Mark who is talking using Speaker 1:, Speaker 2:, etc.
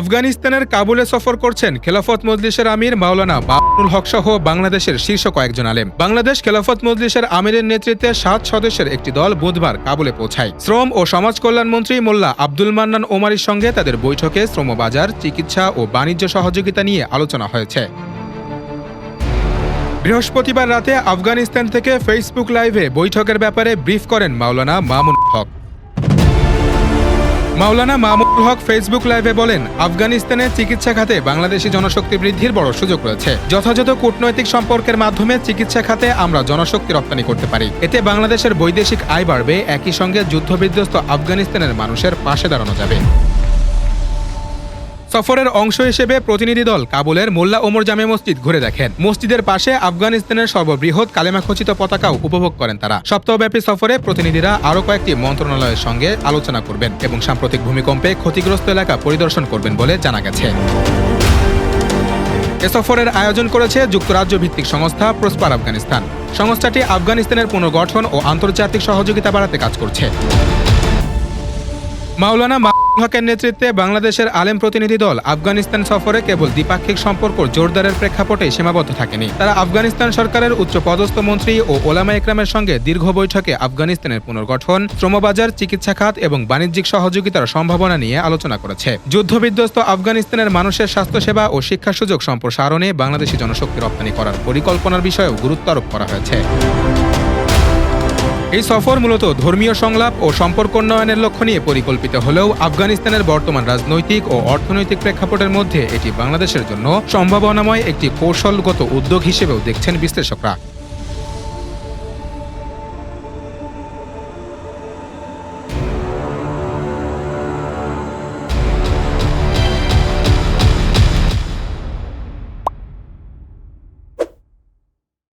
Speaker 1: আফগানিস্তানের কাবুলে সফর করছেন খেলাফত মজলিসের আমির মাওলানা বাবুল হক সহ বাংলাদেশের শীর্ষ কয়েকজন আলেম। বাংলাদেশ খেলাফত মজলিসের আমিরের নেতৃত্বে সাত সদস্যের একটি দল বুধবার কাবুলে পৌঁছায়। শ্রম ও সমাজ কল্যাণ মন্ত্রী মোল্লা আব্দুল মান্নান ওমারির সঙ্গে তাদের বৈঠকে শ্রমবাজার, চিকিৎসা ও বাণিজ্য সহযোগিতা নিয়ে আলোচনা হয়েছে। বৃহস্পতিবার রাতে আফগানিস্তান থেকে ফেসবুক লাইভে বৈঠকের ব্যাপারে ব্রিফ করেন মাওলানা মামুন হক। মাওলানা মামুনুল হক ফেসবুক লাইভে বলেন, আফগানিস্তানের চিকিৎসা খাতে বাংলাদেশি জনশক্তি বৃদ্ধির বড় সুযোগ রয়েছে। যথাযথ কূটনৈতিক সম্পর্কের মাধ্যমে চিকিৎসা খাতে আমরা জনশক্তি রপ্তানি করতে পারি। এতে বাংলাদেশের বৈদেশিক আয় বাড়বে, একই সঙ্গে যুদ্ধবিধ্বস্ত আফগানিস্তানের মানুষের পাশে দাঁড়ানো যাবে। সফরের অংশ হিসেবে প্রতিনিধি দল কাবুলের মোল্লা ওমর জামে মসজিদ ঘুরে দেখেন। মসজিদের পাশে আফগানিস্তানের সর্ববৃহৎ কালেমাখচিত পতাকাও উপভোগ করেন তারা। সপ্তাহব্যাপী সফরে প্রতিনিধিরা আরও কয়েকটি মন্ত্রণালয়ের সঙ্গে আলোচনা করবেন এবং সাম্প্রতিক ভূমিকম্পে ক্ষতিগ্রস্ত এলাকা পরিদর্শন করবেন বলে জানা গেছে। এ সফরের আয়োজন করেছে যুক্তরাজ্য ভিত্তিক সংস্থা প্রস্পার আফগানিস্তান। সংস্থাটি আফগানিস্তানের পুনর্গঠন ও আন্তর্জাতিক সহযোগিতা বাড়াতে কাজ করছে। মাওলানা হকের নেতৃত্বে বাংলাদেশের আলেম প্রতিনিধি দল আফগানিস্তান সফরে কেবল দ্বিপাক্ষিক সম্পর্ক জোরদারের প্রেক্ষাপটে সীমাবদ্ধ থাকেনি। তারা আফগানিস্তান সরকারের উচ্চ পদস্থ মন্ত্রী ও ওলামা একরামের সঙ্গে দীর্ঘ বৈঠকে আফগানিস্তানের পুনর্গঠন, শ্রমবাজার, চিকিৎসা খাত এবং বাণিজ্যিক সহযোগিতার সম্ভাবনা নিয়ে আলোচনা করেছে। যুদ্ধবিধ্বস্ত আফগানিস্তানের মানুষের স্বাস্থ্যসেবা ও শিক্ষা সুযোগ সম্প্রসারণে বাংলাদেশি জনশক্তি রপ্তানি করার পরিকল্পনার বিষয়েও গুরুত্ব আরোপ করা হয়েছে। এই সফর মূলত ধর্মীয় সংলাপ ও সম্পর্ক উন্নয়নের লক্ষ্য নিয়ে পরিকল্পিত হলেও আফগানিস্তানের বর্তমান রাজনৈতিক ও অর্থনৈতিক প্রেক্ষাপটের মধ্যে এটি বাংলাদেশের জন্য সম্ভাবনাময় একটি কৌশলগত উদ্যোগ হিসেবেও দেখছেন বিশ্লেষকরা।